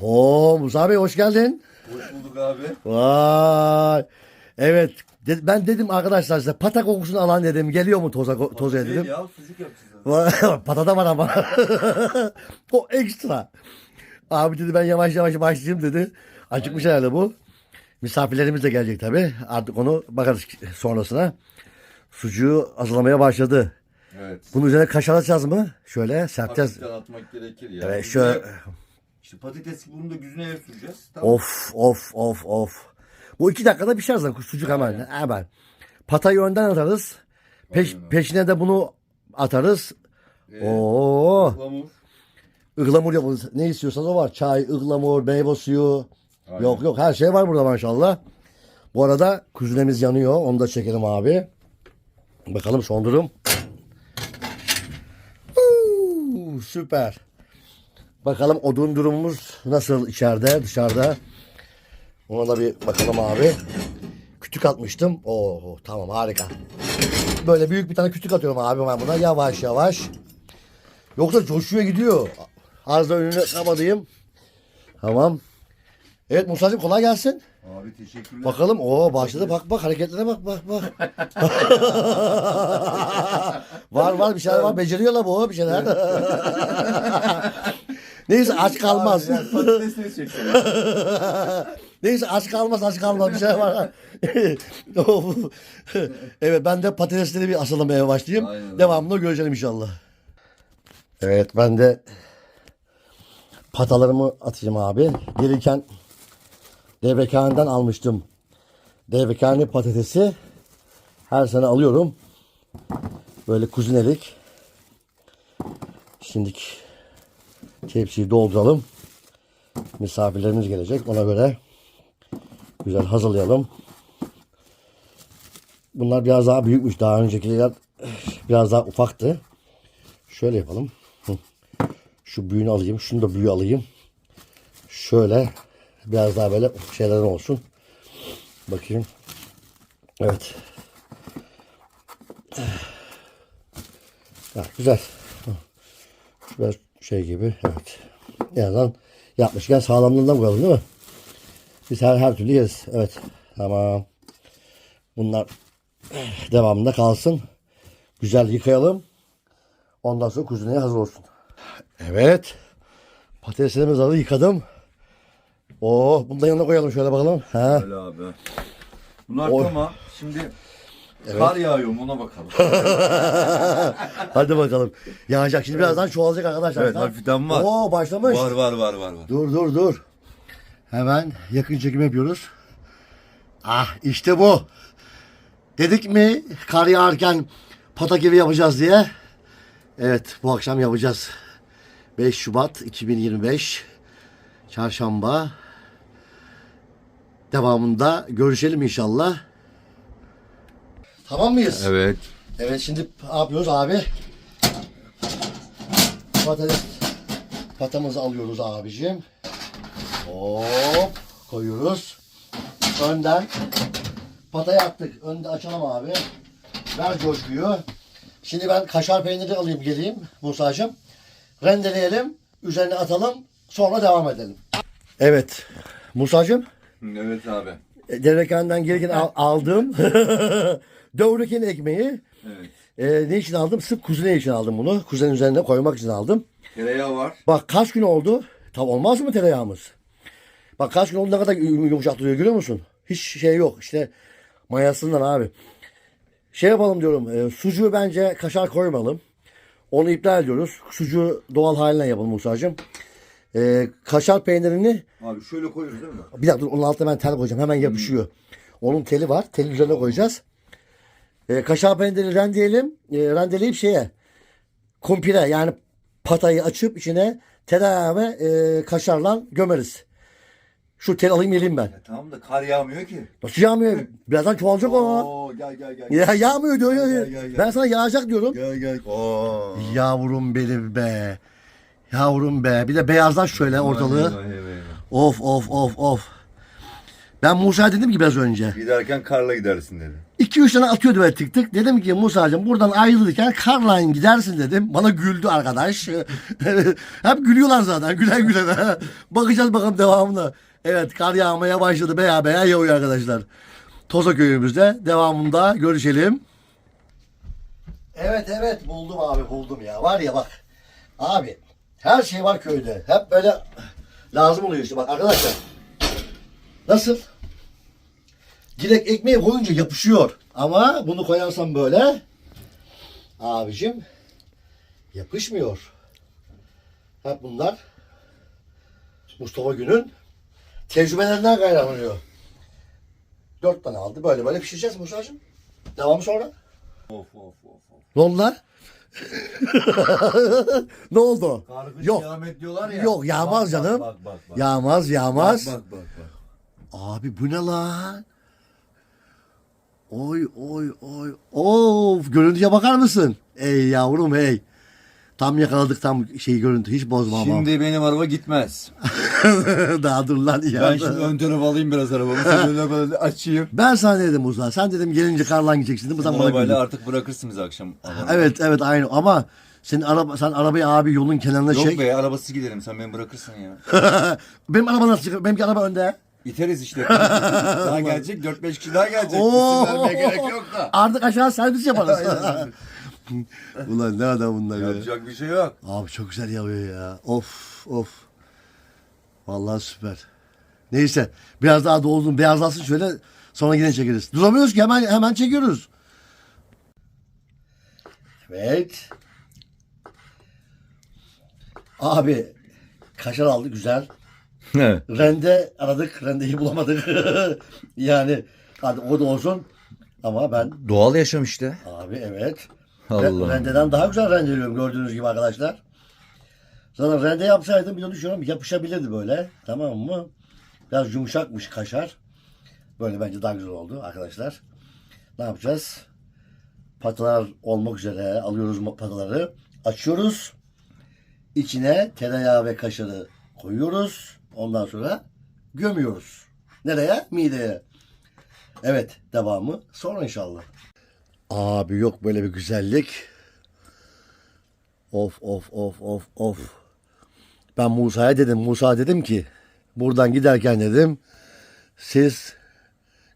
Oo Musa Bey hoş geldin. Hoş bulduk abi. Vay. Evet. de- ben dedim arkadaşlar size pata kokusunu alan dedim. Geliyor mu toza toza Değil dedim. ya sucuk yapacağız. abi. Patada var ama. o ekstra. Abi dedi ben yavaş yavaş başlayayım dedi. Acıkmış herhalde bu. Misafirlerimiz de gelecek tabii. Artık onu bakarız sonrasına. Sucuğu hazırlamaya başladı. Evet. Bunun üzerine kaşar atacağız mı? Şöyle serpeceğiz. Hafiften atmak gerekir ya. Evet şöyle. da- İşte patates bunu da güzüne ev süreceğiz. Tamam. Of of of of. Bu iki dakikada pişer zaten sucuk hemen. Hemen. Patayı önden atarız. Peş, Aynen. peşine de bunu atarız. Ee, Oo. Ihlamur. Ihlamur. Ne istiyorsanız o var. Çay, ıhlamur, meyve suyu. Aynen. Yok yok her şey var burada maşallah. Bu arada kuzunemiz yanıyor. Onu da çekelim abi. Bakalım son durum. Uuu, süper. Bakalım odun durumumuz nasıl içeride dışarıda. Ona da bir bakalım abi. Kütük atmıştım. Oo tamam harika. Böyle büyük bir tane kütük atıyorum abi ben buna yavaş yavaş. Yoksa coşuyor gidiyor. Az da önünü kapatayım. Tamam. Evet Musa'cığım kolay gelsin. Abi teşekkürler. Bakalım. Oo başladı. Bak bak hareketlere bak bak bak. var var bir şeyler var. Beceriyorlar bu bir şeyler. Neyse aç kalmaz. Abi, patatesini çekelim. Neyse aç kalmaz aç kalmaz bir şey var. Evet ben de patatesleri bir asılmaya başlayayım. Aynen. Devamını göreceğim inşallah. Evet ben de patalarımı atayım abi. Gelirken devrekhaneden almıştım. Devrekhane patatesi her sene alıyorum. Böyle kuzinelik. Şimdi tepsiyi dolduralım. Misafirlerimiz gelecek. Ona göre güzel hazırlayalım. Bunlar biraz daha büyükmüş. Daha öncekiler biraz daha ufaktı. Şöyle yapalım. Şu büyüğünü alayım. Şunu da büyüğü alayım. Şöyle biraz daha böyle şeyler olsun. Bakayım. Evet. Ya, güzel. Şu biraz şey gibi. Evet. Yani yapmışken sağlamlığından koyalım değil mi? Biz her, her türlü yeriz. Evet. Tamam. Bunlar devamında kalsın. Güzel yıkayalım. Ondan sonra kuzuneye hazır olsun. Evet. Patateslerimizi alıp yıkadım. Oo, bunu da yanına koyalım şöyle bakalım. Ha. Öyle abi. Bunlar Oy. tamam. Şimdi kar yağıyor mu ona bakalım. Hadi bakalım. Yağacak. Şimdi birazdan çoğalacak arkadaşlar. Evet, Ha? hafiften var. Oo başlamış. var var var var var. Dur dur dur. Hemen yakın çekim yapıyoruz. Ah işte bu. Dedik mi kar yağarken pata gibi yapacağız diye. Evet bu akşam yapacağız. 5 Şubat 2025 Çarşamba. Devamında görüşelim inşallah. Tamam mıyız? Evet. Evet şimdi ne yapıyoruz abi? Patates patamızı alıyoruz abicim. Hop koyuyoruz. Önden patayı attık. Önde açalım abi. Ver coşkuyu. Şimdi ben kaşar peyniri alayım geleyim Musa'cığım. Rendeleyelim. Üzerine atalım. Sonra devam edelim. Evet. Musa'cığım. Evet abi. e, Devrekhaneden gelirken al- aldım. Dövreken ekmeği. Evet. E, ne için aldım? Sırf kuzine için aldım bunu. Kuzenin üzerine koymak için aldım. Tereyağı var. Bak kaç gün oldu? Tam olmaz mı tereyağımız? Bak kaç gün oldu ne kadar yumuşak duruyor görüyor musun? Hiç şey yok işte mayasından abi. Şey yapalım diyorum e, sucuğu bence kaşar koymalım. Onu iptal ediyoruz. Sucuğu doğal haline yapalım Musa'cığım. E, kaşar peynirini Abi şöyle koyuyoruz değil mi? bir dakika dur onun altına ben tel koyacağım hemen yapışıyor. Onun teli var. Telin üzerine koyacağız. E, kaşar peyniri rendeleyelim. E, rendeleyip şeye kumpire yani patayı açıp içine tereyağı ve e, kaşarla gömeriz. Şu tel alayım geleyim ben. Ya tamam da kar yağmıyor ki. Nasıl yağmıyor? Birazdan çoğalacak o. Oo gel gel gel. Ya yağmıyor diyor. Gel, gel, gel. Ben sana yağacak diyorum. Gel gel. Oo. Yavrum benim be. Yavrum be. Bir de beyazlar şöyle ortalığı. Eyvah, eyvah, eyvah. Of of of of. Ben Musa dedim ki biraz önce. Giderken karla gidersin dedi. 2-3 tane atıyordu böyle tık tık. Dedim ki Musa'cığım buradan ayrılırken karla gidersin dedim. Bana güldü arkadaş. Hep gülüyorlar zaten. Gülen gülen. Bakacağız bakalım devamına. Evet kar yağmaya başladı. Beya beya yağıyor arkadaşlar. Toza köyümüzde. Devamında görüşelim. Evet evet buldum abi buldum ya. Var ya bak. Abi her şey var köyde. Hep böyle lazım oluyor işte bak arkadaşlar. Nasıl? Direkt ekmeği koyunca yapışıyor. Ama bunu koyarsam böyle abicim yapışmıyor. Hep bunlar Mustafa Gün'ün tecrübelerinden kaynaklanıyor. Dört tane aldı. Böyle böyle pişireceğiz Musa'cığım. Devamı sonra. Of of of. of. Ne oldu lan? ne oldu? Kargış Yok. kıyamet diyorlar ya. Yok yağmaz Bak, canım. Bak bak bak. Yağmaz yağmaz. Bak bak bak. Abi bu ne lan? Oy oy oy. Of görüntüye bakar mısın? Ey yavrum hey. Tam yakaladık tam şey görüntü hiç bozma ama. Şimdi benim araba gitmez. Daha dur lan ya. Ben şimdi ön tarafa alayım biraz arabamı. Sen böyle açayım. Ben sana dedim Uza? Sen dedim gelince karlan gideceksin. değil mi? Sen bana. Arabayla artık bırakırsınız akşam. Evet evet aynı ama senin araba sen arabayı abi yolun kenarına Yok çek. be arabasız giderim sen beni bırakırsın ya. Benim araba nasıl çıkıyor? Benimki araba önde. Biteriz işte. daha gelecek 4-5 kişi daha gelecek. Oo. İsim vermeye gerek yok da. Artık aşağı servis yaparız. Ulan ne adam bunlar ya. Yapacak bir şey yok. Abi çok güzel yağıyor ya. Of of. Vallahi süper. Neyse biraz daha doldum beyazlasın şöyle sonra yine çekeriz. Duramıyoruz ki hemen hemen çekiyoruz. Evet. Abi kaşar aldı güzel. Evet. Rende aradık. Rendeyi bulamadık. yani hadi o da olsun. Ama ben Doğal yaşam işte. Abi evet. Allah. Re- Rendeden daha güzel rendeliyorum gördüğünüz gibi arkadaşlar. Zaten rende yapsaydım bir de düşünüyorum yapışabilirdi böyle. Tamam mı? Biraz yumuşakmış kaşar. Böyle bence daha güzel oldu arkadaşlar. Ne yapacağız? Patalar olmak üzere alıyoruz ma- pataları. Açıyoruz. İçine tereyağı ve kaşarı koyuyoruz. Ondan sonra gömüyoruz. Nereye? Mideye. Evet devamı sonra inşallah. Abi yok böyle bir güzellik. Of of of of of. Ben Musa'ya dedim. Musa dedim ki buradan giderken dedim siz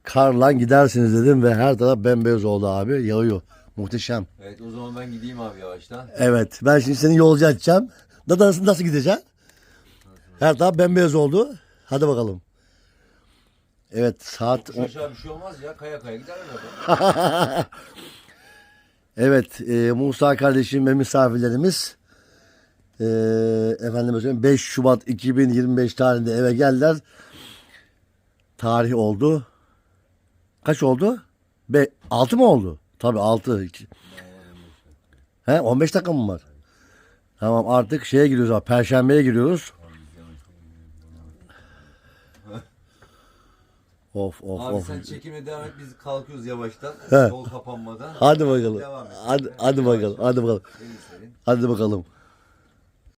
karla gidersiniz dedim ve her taraf bembeyaz oldu abi. Yağıyor. Muhteşem. Evet o zaman ben gideyim abi yavaştan. Evet. Ben şimdi seni yolcu açacağım. Nasıl, nasıl gideceksin? Her taraf bembeyaz oldu. Hadi bakalım. Evet saat Aşağı bir şey olmaz ya kaya kaya gider mi? Evet, e, Musa kardeşim ve misafirlerimiz e, efendim söyleyeyim 5 Şubat 2025 tarihinde eve geldiler. Tarih oldu. Kaç oldu? Be 6 mı oldu? Tabii 6. He 15 dakika mı var? Tamam artık şeye giriyoruz abi. Perşembeye giriyoruz. Of of Abi of. sen çekime devam et biz kalkıyoruz yavaştan. He. Yol kapanmadan. Hadi bakalım. Devam et. Hadi, hadi bakalım. Hadi bakalım. Hadi bakalım.